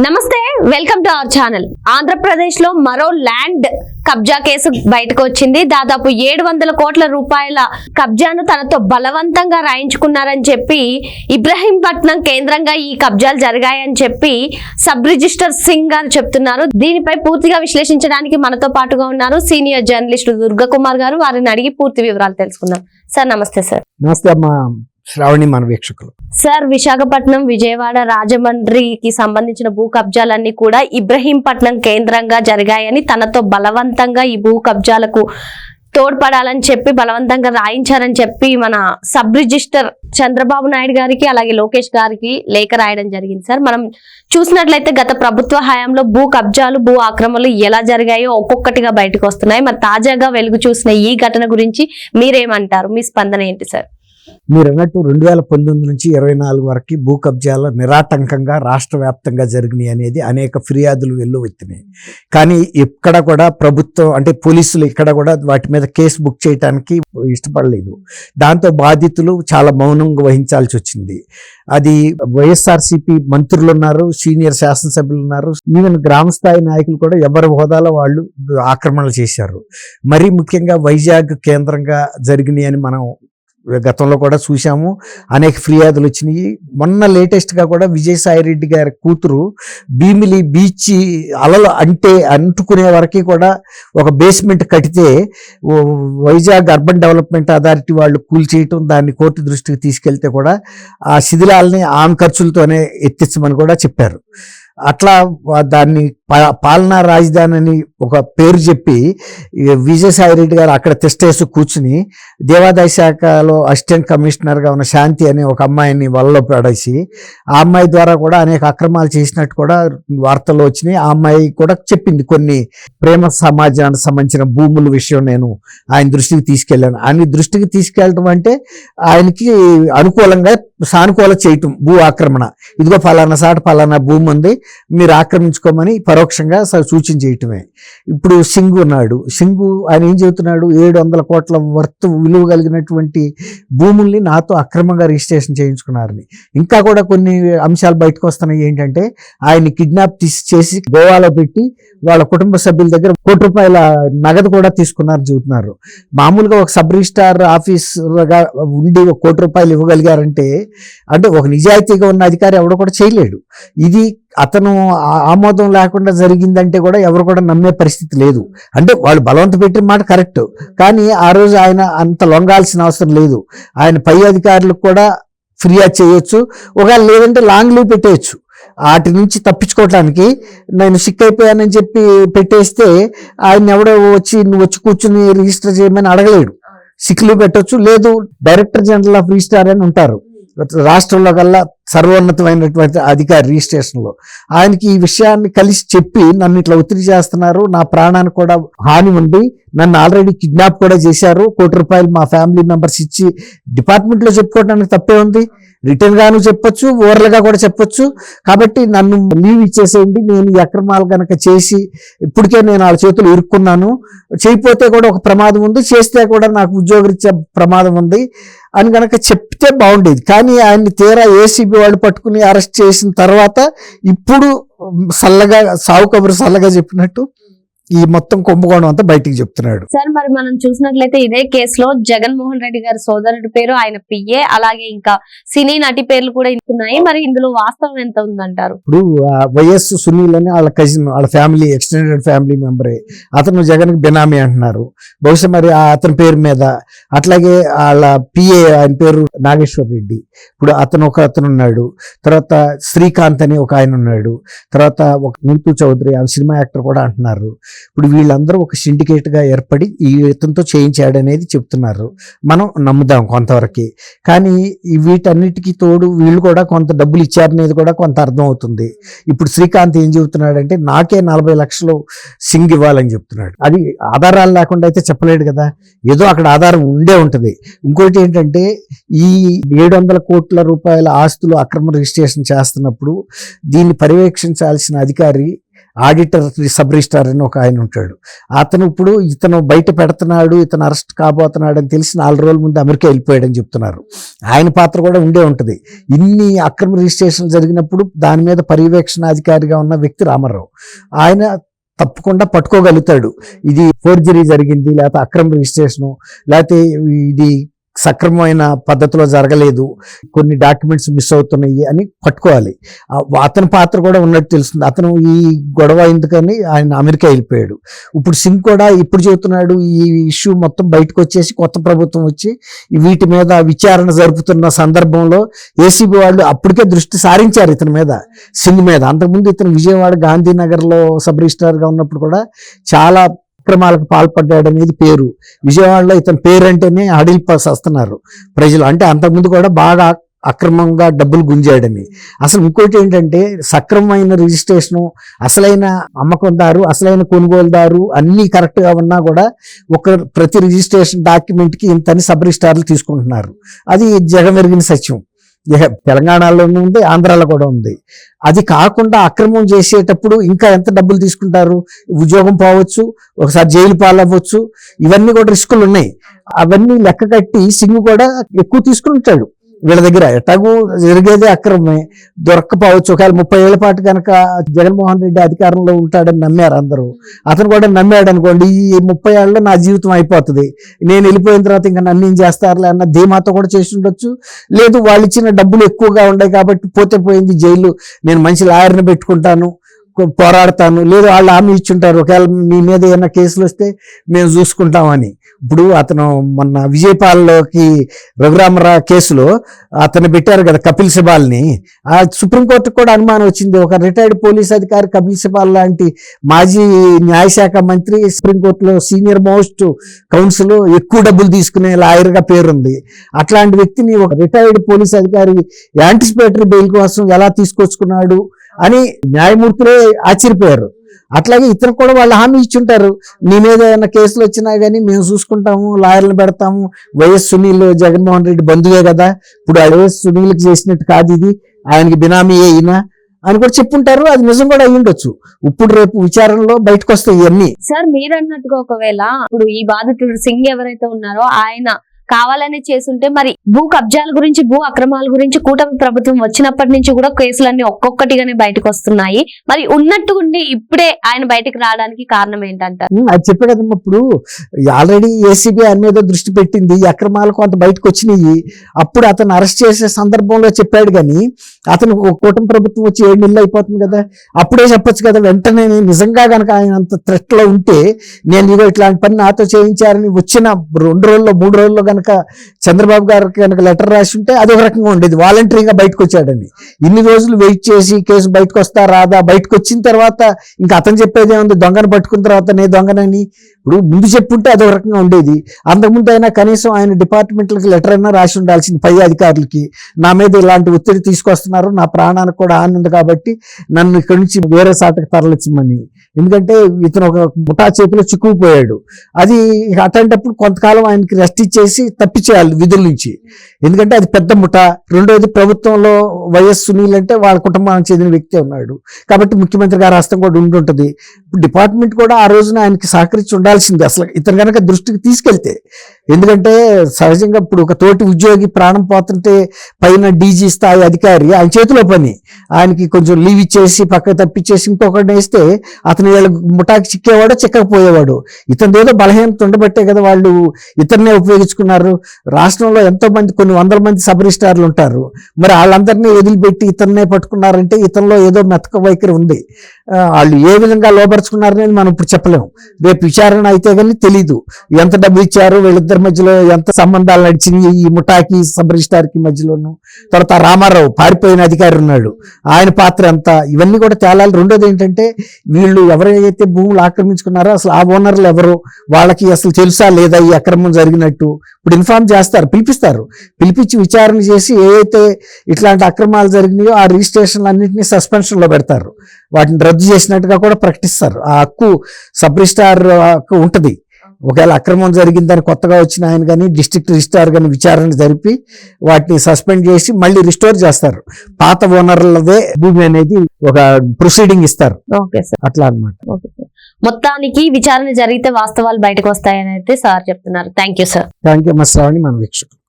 నమస్తే welcome to our channel. ఆంధ్రప్రదేశ్లో మరో ల్యాండ్ కబ్జా కేసు బయటకు వచ్చింది దాదాపు ఏడు వందల కోట్ల రూపాయల కబ్జాను తనతో బలవంతంగా రాయించుకున్నారని చెప్పి ఇబ్రహీంపట్నం కేంద్రంగా ఈ కబ్జాలు జరిగాయని చెప్పి సబ్ రిజిస్టర్ సింగ్ గారు చెప్తున్నారు. దీనిపై పూర్తిగా విశ్లేషించడానికి మనతో పాటుగా ఉన్నారు సీనియర్ జర్నలిస్ట్ దుర్గా కుమార్ గారు. వారిని అడిగి పూర్తి వివరాలు తెలుసుకుందాం. సార్ నమస్తే సార్. నమస్తే శ్రావణి మన వీక్షకులు. సార్ విశాఖపట్నం విజయవాడ రాజమండ్రికి సంబంధించిన భూ కబ్జాలన్నీ కూడా ఇబ్రహీంపట్నం కేంద్రంగా జరిగాయని తనతో బలవంతంగా ఈ భూ కబ్జాలకు తోడ్పడాలని చెప్పి బలవంతంగా రాయించారని చెప్పి మన సబ్ రిజిస్టర్ చంద్రబాబు నాయుడు గారికి అలాగే లోకేష్ గారికి లేఖ రాయడం జరిగింది సార్. మనం చూసినట్లయితే గత ప్రభుత్వ హయాంలో భూ కబ్జాలు భూ ఆక్రమణలు ఎలా జరిగాయో ఒక్కొక్కటిగా బయటకు వస్తున్నాయి. మరి తాజాగా వెలుగు చూసిన ఈ ఘటన గురించి మీరేమంటారు? మీ స్పందన ఏంటి సార్? మీరు అన్నట్టు రెండు వేల పంతొమ్మిది నుంచి ఇరవై నాలుగు వరకు భూ కబ్జాలు నిరాటంకంగా రాష్ట్ర వ్యాప్తంగా జరిగినాయి అనేది అనేక ఫిర్యాదులు వెల్లువెత్తినాయి కానీ ఇక్కడ కూడా ప్రభుత్వం అంటే పోలీసులు ఇక్కడ కూడా వాటి మీద కేసు బుక్ చేయడానికి ఇష్టపడలేదు. దాంతో బాధితులు చాలా మౌనంగా వహించాల్సి వచ్చింది. అది వైఎస్ఆర్సీపీ మంత్రులు ఉన్నారు సీనియర్ శాసనసభ్యులు ఉన్నారు ఈవెన్ గ్రామ స్థాయి నాయకులు కూడా ఎవరి హోదాలో వాళ్ళు ఆక్రమణలు చేశారు. మరీ ముఖ్యంగా వైజాగ్ కేంద్రంగా జరిగినాయి అని మనం గతంలో కూడా చూసాము అనేక ఫిర్యాదులు వచ్చినాయి. మొన్న లేటెస్ట్గా కూడా విజయసాయి రెడ్డి గారి కూతురు భీమిలి బీచ్ అలలు అంటే అంటుకునే వరకు కూడా ఒక బేస్మెంట్ కడితే వైజాగ్ అర్బన్ డెవలప్మెంట్ అథారిటీ వాళ్ళు కూల్చేయటం దాన్ని కోర్టు దృష్టికి తీసుకెళ్తే కూడా ఆ శిథిలాలని ఆమె ఖర్చులతోనే ఎత్తించమని కూడా చెప్పారు. అట్లా దాన్ని పాలనా రాజధాని అని ఒక పేరు చెప్పి విజయసాయి రెడ్డి గారు అక్కడ తిష్టేసి కూర్చుని దేవాదాయ శాఖలో అసిస్టెంట్ కమిషనర్గా ఉన్న శాంతి అనే ఒక అమ్మాయిని వలలో పడేసి ఆ అమ్మాయి ద్వారా కూడా అనేక అక్రమాలు చేసినట్టు కూడా వార్తలు వచ్చినాయి. ఆ అమ్మాయి కూడా చెప్పింది కొన్ని ప్రేమ సమాజానికి సంబంధించిన భూముల విషయం నేను ఆయన దృష్టికి తీసుకెళ్ళాను. ఆయన దృష్టికి తీసుకెళ్ళటం అంటే ఆయనకి అనుకూలంగా సానుకూల చేయటం భూ ఆక్రమణ. ఇదిగో ఫలానా సాట ఫలానా భూమి ఉంది మీరు ఆక్రమించుకోమని పరోక్షంగా సూచన చేయటమే. ఇప్పుడు సింగు ఉన్నాడు. సింగు ఆయన ఏం చెబుతున్నాడు? ఏడు వందల కోట్ల వర్త్ విలువ కలిగినటువంటి భూముల్ని నాతో అక్రమంగా రిజిస్ట్రేషన్ చేయించుకున్నారని. ఇంకా కూడా కొన్ని అంశాలు బయటకు వస్తున్నాయి. ఏంటంటే ఆయన్ని కిడ్నాప్ తీసి చేసి గోవాలో పెట్టి వాళ్ళ కుటుంబ సభ్యుల దగ్గర కోటి రూపాయల నగదు కూడా తీసుకున్నారని చెబుతున్నారు. మామూలుగా ఒక సబ్ రిజిస్టార్ ఆఫీసర్గా ఉండి ఒక కోటి రూపాయలు ఇవ్వగలిగారంటే అంటే ఒక నిజాయితీగా ఉన్న అధికారి ఎవడో కూడా చేయలేడు. ఇది అతను ఆమోదం లేకుండా జరిగిందంటే కూడా ఎవరు కూడా నమ్మే పరిస్థితి లేదు. అంటే వాళ్ళు బలవంత పెట్టిన మాట కరెక్ట్. కానీ ఆ రోజు ఆయన అంత లొంగాల్సిన అవసరం లేదు. ఆయన పై అధికారులకు కూడా ఫిర్యాదు చేయొచ్చు. ఒకవేళ లేదంటే లాంగ్ లీవ్ పెట్టేయచ్చు. వాటి నుంచి తప్పించుకోవటానికి నేను సిక్ అయిపోయానని చెప్పి పెట్టేస్తే ఆయన ఎవడో వచ్చి నువ్వు వచ్చి కూర్చుని రిజిస్టర్ చేయమని అడగలేడు. సిక్ లీవ్ పెట్టొచ్చు. లేదు డైరెక్టర్ జనరల్ ఆఫ్ రిజిస్టార్ అని ఉంటారు. రాష్ట్రంలో కల్లా సర్వోన్నతమైనటువంటి అధికారి రిజిస్ట్రేషన్లో ఆయనకి ఈ విషయాన్ని కలిసి చెప్పి నన్ను ఇట్లా ఒత్తిడి చేస్తున్నారు నా ప్రాణానికి కూడా హాని ఉంది నన్ను ఆల్రెడీ కిడ్నాప్ కూడా చేశారు కోటి రూపాయలు మా ఫ్యామిలీ మెంబర్స్ ఇచ్చి డిపార్ట్మెంట్లో చెప్పుకోవడానికి తప్పే ఉంది. రిటర్న్ గాను చెప్పొచ్చు ఓవర్లుగా కూడా చెప్పొచ్చు. కాబట్టి నన్ను లీవ్ ఇచ్చేసేయండి నేను ఈ అక్రమాలు కనుక చేసి ఇప్పటికే నేను వాళ్ళ చేతులు ఇరుక్కున్నాను. చేయకపోతే కూడా ఒక ప్రమాదం ఉంది చేస్తే కూడా నాకు ఉద్యోగరీత్యా ప్రమాదం ఉంది. అని గనక చెప్తే బాగుండేది. కానీ ఆయన్ని తీరా ఏసీబీ వాళ్ళు పట్టుకుని అరెస్ట్ చేసిన తర్వాత ఇప్పుడు సల్లగా సావు కబురు సల్లగా చెప్పినట్టు ఈ మొత్తం కుంభకోణం అంతా బయటికి చెప్తున్నాడు. సార్ మరి మనం చూసినట్లయితే ఇదే కేసులో జగన్మోహన్ రెడ్డి గారి సోదరుడి పేరు ఆయన పిఏ అలాగే ఇంకా సినీ నటి పేర్లు కూడా ఉన్నాయి మరి ఇందులో వాస్తవం ఎంత ఉందంటారు? ఇప్పుడు వైఎస్ సునీల్ అని వాళ్ళ కజిన్ వాళ్ళ ఫ్యామిలీ ఎక్స్టెండెడ్ ఫ్యామిలీ మెంబరే అతను జగన్కి బినామీ అంటున్నారు. బహుశా మరి ఆ అతని పేరు మీద అట్లాగే వాళ్ళ పిఏ ఆయన పేరు నాగేశ్వర్ రెడ్డి. ఇప్పుడు అతను ఒక అతను ఉన్నాడు. తర్వాత శ్రీకాంత్ అని ఒక ఆయన ఉన్నాడు. తర్వాత ఒక నింతు చౌదరి ఆ సినిమా యాక్టర్ కూడా అంటున్నారు. ఇప్పుడు వీళ్ళందరూ ఒక సిండికేట్గా గా ఏర్పడి ఈ ఇతనితో చేయించాడు అనేది చెప్తున్నారు. మనం నమ్ముదాం కొంతవరకు. కానీ వీటన్నిటికీ తోడు వీళ్ళు కూడా కొంత డబ్బులు ఇచ్చారనేది కూడా కొంత అర్థం అవుతుంది ఇప్పుడు శ్రీకాంత్ ఏం చెబుతున్నాడంటే నాకే నలభై లక్షలు సింగ్ ఇవ్వాలని చెప్తున్నాడు. అది ఆధారాలు లేకుండా అయితే చెప్పలేడు కదా. ఏదో అక్కడ ఆధారం ఉండే ఉంటుంది. ఇంకోటి ఏంటంటే ఈ ఏడు వందల కోట్ల రూపాయల ఆస్తులు అక్రమ రిజిస్ట్రేషన్ చేస్తున్నప్పుడు దీన్ని పర్యవేక్షించాల్సిన అధికారి ఆడిటర్ సబ్ రిజిస్టార్ అని ఒక ఆయన ఉంటాడు. అతను ఇప్పుడు ఇతను బయట పెడుతున్నాడు ఇతను అరెస్ట్ కాబోతున్నాడు అని తెలిసి నాలుగు రోజుల ముందు అమెరికా వెళ్ళిపోయాడని చెప్తున్నారు. ఆయన పాత్ర కూడా ఉండే ఉంటుంది. ఇన్ని అక్రమ రిజిస్ట్రేషన్ జరిగినప్పుడు దాని మీద పర్యవేక్షణాధికారిగా ఉన్న వ్యక్తి రామారావు. ఆయన తప్పకుండా పట్టుకోగలుగుతాడు. ఇది ఫోర్జరీ జరిగింది లేకపోతే అక్రమ రిజిస్ట్రేషను లేకపోతే ఇది సక్రమమైన పద్ధతిలో జరగలేదు. కొన్ని డాక్యుమెంట్స్ మిస్ అవుతున్నాయి అని పట్టుకోవాలి. అతని పాత్ర కూడా ఉన్నట్టు తెలుస్తుంది. అతను ఈ గొడవ ఎందుకని ఆయన అమెరికా వెళ్ళిపోయాడు. ఇప్పుడు సింగ్ కూడా ఇప్పుడు చెబుతున్నాడు ఈ ఇష్యూ మొత్తం బయటకు వచ్చేసి కొత్త ప్రభుత్వం వచ్చి వీటి మీద విచారణ జరుపుతున్న సందర్భంలో ఏసీబీ వాళ్ళు అప్పటికే దృష్టి సారించారు ఇతని మీద సింగ్ మీద. అంతకుముందు ఇతను విజయవాడ గాంధీనగర్లో సబ్ రిజిస్ట్రార్గా ఉన్నప్పుడు కూడా చాలా అక్రమాలకు పాల్పడ్డాడు అనేది పేరు. విజయవాడలో ఇతని పేరు అంటేనే అడిల్పాస్ వస్తున్నారు ప్రజలు. అంటే అంతకుముందు కూడా బాగా అక్రమంగా డబ్బులు గుంజాడని. అసలు ఇంకోటి ఏంటంటే సక్రమమైన రిజిస్ట్రేషను అసలైన అమ్మకందారు అసలైన కొనుగోలుదారు అన్నీ కరెక్ట్గా ఉన్నా కూడా ఒక ప్రతి రిజిస్ట్రేషన్ డాక్యుమెంట్కి ఇంతని సబ్ రిజిస్టార్లు తీసుకుంటున్నారు. అది జగమెరిగిన సత్యం. తెలంగాణలోనూ ఉంది ఆంధ్రాలో కూడా ఉంది. అది కాకుండా అక్రమం చేసేటప్పుడు ఇంకా ఎంత డబ్బులు తీసుకుంటారు? ఉద్యోగం పోవచ్చు ఒకసారి జైలు పాలవ్వచ్చు ఇవన్నీ కూడా రిస్కులు ఉన్నాయి. అవన్నీ లెక్క కట్టి సింగ్ కూడా ఎక్కువ తీసుకుంటాడు వీళ్ళ దగ్గర. ఎట్టాగూ జరిగేది అక్రమమే దొరక్కపోవచ్చు ఒకవేళ ముప్పై ఏళ్ళ పాటు కనుక జగన్మోహన్ రెడ్డి అధికారంలో ఉంటాడని నమ్మారు అందరూ. అతను కూడా నమ్మాడు అనుకోండి ఈ ముప్పై ఏళ్ళలో నా జీవితం అయిపోతుంది. నేను వెళ్ళిపోయిన తర్వాత ఇంకా నన్ను ఏం చేస్తారులే అన్న ధీమాతో కూడా చేసి ఉండొచ్చు. లేదు వాళ్ళు ఇచ్చిన డబ్బులు ఎక్కువగా ఉన్నాయి కాబట్టి పోతే పోయింది జైలు. నేను మంచి లాయర్ని పెట్టుకుంటాను. పోరాడతాను. లేదు వాళ్ళు హామీ ఇచ్చుంటారు. ఒకవేళ మీ మీద ఏమైనా కేసులు వస్తే మేము చూసుకుంటామని. ఇప్పుడు అతను మొన్న విజయపాల్లోకి రఘురామరా కేసులో అతను పెట్టారు కదా కపిల్ సిబాల్ని. ఆ సుప్రీంకోర్టుకు కూడా అనుమానం వచ్చింది. ఒక రిటైర్డ్ పోలీస్ అధికారి కపిల్ సిబాల్ లాంటి మాజీ న్యాయశాఖ మంత్రి సుప్రీంకోర్టులో సీనియర్ మోస్ట్ కౌన్సిల్ ఎక్కువ డబ్బులు తీసుకునే లాయర్గా పేరుంది. అట్లాంటి వ్యక్తిని ఒక రిటైర్డ్ పోలీస్ అధికారి యాంటిసిపేటరీ బెయిల్ కోసం ఎలా తీసుకొచ్చుకున్నాడు? అని న్యాయమూర్తులే ఆశ్చర్యపోయారు. అట్లాగే ఇతను కూడా వాళ్ళు హామీ ఇచ్చుంటారు. నీ మీద ఏమైనా కేసులు వచ్చినా కానీ మేము చూసుకుంటాము లాయర్లు పెడతాము. వైఎస్ సునీల్ జగన్మోహన్ రెడ్డి బంధువే కదా. ఇప్పుడు వైఎస్ సునీల్కి చేసినట్టు కాదు ఇది. ఆయనకి బినామీ అయినా అని కూడా చెప్పుంటారు. అది నిజం కూడా అయ్యి ఉండొచ్చు. ఇప్పుడు రేపు విచారణలో బయటకు వస్తాయి ఇవన్నీ సార్ మీరు అన్నట్టుగా ఒకవేళ ఇప్పుడు ఈ బాధితుడు సింగ్ ఎవరైతే ఉన్నారో ఆయన కావాలనే చేసుంటే మరి భూ కబ్జాల గురించి భూ అక్రమాల గురించి కూటమి ప్రభుత్వం వచ్చినప్పటి నుంచి కూడా కేసులన్నీ ఒక్కొక్కటిగానే బయటకు వస్తున్నాయి. మరి ఉన్నట్టు ఉండి ఇప్పుడే ఆయన బయటకు రావడానికి కారణం ఏంటంటారు అది చెప్పే కదమ్మా ఇప్పుడు ఆల్రెడీ ఏసీబీ ఆయన మీద దృష్టి పెట్టింది అక్రమాలు కొంత బయటకు వచ్చినాయి. అప్పుడు అతను అరెస్ట్ చేసే సందర్భంలో చెప్పాడు కానీ అతను కూటమి ప్రభుత్వం వచ్చి ఏడు నెలలు అయిపోతుంది కదా. అప్పుడే చెప్పొచ్చు కదా వెంటనే నిజంగా కనుక ఆయన అంత threat లో ఉంటే నేను ఇగో ఇట్లాంటి పని నాతో చేయించారని వచ్చిన రెండు రోజుల్లో మూడు రోజుల్లో కనుక చంద్రబాబు గారికి కనుక లెటర్ రాసి ఉంటే అది ఒక రకంగా ఉండేది. వాలంటరీగా బయటకు వచ్చాడని ఇన్ని రోజులు వెయిట్ చేసి కేసు బయటకు వస్తా రాదా? బయటకు వచ్చిన తర్వాత ఇంకా అతను చెప్పేది ఏముంది దొంగను పట్టుకున్న తర్వాత నే దొంగనని ఇప్పుడు ముందు చెప్పుంటే అదొక రకంగా ఉండేది. అంతకుముందు అయినా కనీసం ఆయన డిపార్ట్మెంట్లకి లెటర్ అయినా రాసి ఉండాల్సింది పై అధికారులకి. నా మీద ఇలాంటి ఒత్తిడి తీసుకొస్తున్నారు. నా ప్రాణానికి కూడా హాని ఉంది కాబట్టి నన్ను ఇక్కడి నుంచి వేరే సాటకు తరలించమని. ఎందుకంటే ఇతను ఒక ముఠా చేతిలో చిక్కుకుపోయాడు. అది అట్లాంటప్పుడు కొంతకాలం ఆయనకి రెస్ట్ ఇచ్చేసి తప్పించేయాలి విధుల నుంచి. ఎందుకంటే అది పెద్ద ముఠ. రెండోది ప్రభుత్వంలో వైఎస్ సునీల్ అంటే వాళ్ళ కుటుంబానికి చెందిన వ్యక్తి ఉన్నాడు. కాబట్టి ముఖ్యమంత్రి గారి హస్తం కూడా ఉండి ఉంటుంది డిపార్ట్మెంట్ కూడా ఆ రోజున ఆయనకి సహకరించి ఉండాల్సింది. అసలు ఇతను కనుక దృష్టికి తీసుకెళ్తే ఎందుకంటే సహజంగా ఇప్పుడు ఒక తోటి ఉద్యోగి ప్రాణం పోతుంటే పైన డీజీ స్థాయి అధికారి ఆయన చేతిలో పని. ఆయనకి కొంచెం లీవ్ ఇచ్చేసి పక్క తప్పించేసి ఇంకొకటి వేస్తే అతను వీళ్ళ ముఠాకి చిక్కేవాడు చిక్కకపోయేవాడు. ఇతని ఏదో బలహీనత ఉండబట్టే కదా వాళ్ళు ఇతన్నే ఉపయోగించుకున్నారు. రాష్ట్రంలో ఎంతో మంది కొన్ని వందల మంది సబ్ రిజిస్టార్లు ఉంటారు. మరి వాళ్ళందరినీ వదిలిపెట్టి ఇతన్నే పట్టుకున్నారంటే ఇతనిలో ఏదో మెతక వైఖరి ఉంది. వాళ్ళు ఏ విధంగా లోపరుచుకున్నారనేది మనం ఇప్పుడు చెప్పలేము. రేపు విచారణ అయితే కానీ తెలీదు. ఎంత డబ్బు ఇచ్చారు వీళ్ళిద్దరు మధ్యలో ఎంత సంబంధాలు నడిచినాయి ఈ ముఠాకి సబ్ రిజిస్టార్కి మధ్యలోను. తర్వాత రామారావు పారిపోయిన అధికారి ఉన్నాడు. ఆయన పాత్ర ఎంత? ఇవన్నీ కూడా తేలాలి. రెండోది ఏంటంటే వీళ్ళు ఎవరైతే భూములు ఆక్రమించుకున్నారో అసలు ఆ ఓనర్లు ఎవరు? వాళ్ళకి అసలు తెలుసా లేదా ఈ అక్రమం జరిగినట్టు? ఇప్పుడు ఇన్ఫార్మ్ చేస్తారు పిలిపిస్తారు. పిలిపించి విచారణ చేసి ఏవైతే ఇట్లాంటి అక్రమాలు జరిగినాయో ఆ రిజిస్ట్రేషన్లు అన్నింటినీ సస్పెన్షన్లో పెడతారు. వాటిని రద్దు చేసినట్టుగా కూడా ప్రకటిస్తారు. ఆ హక్కు సబ్ రిజిస్టార్ హక్కు ఉంటది. ఒకవేళ అక్రమం జరిగిందని కొత్తగా వచ్చిన ఆయన కానీ డిస్ట్రిక్ట్ రిజిస్ట్రార్ కానీ విచారణ జరిపి వాటిని సస్పెండ్ చేసి మళ్ళీ రిస్టోర్ చేస్తారు. పాత ఓనర్లదే భూమి అనేది ఒక ప్రొసీడింగ్ ఇస్తారు. Okay sir. అట్లా అన్నమాట. Okay sir. మొత్తానికి విచారణ జరిగితే వాస్తవాలు బయటకు వస్తాయని అయితే సార్ చెప్తున్నారు. Thank you sir. Thank you Shravani మన వీక్షకులు.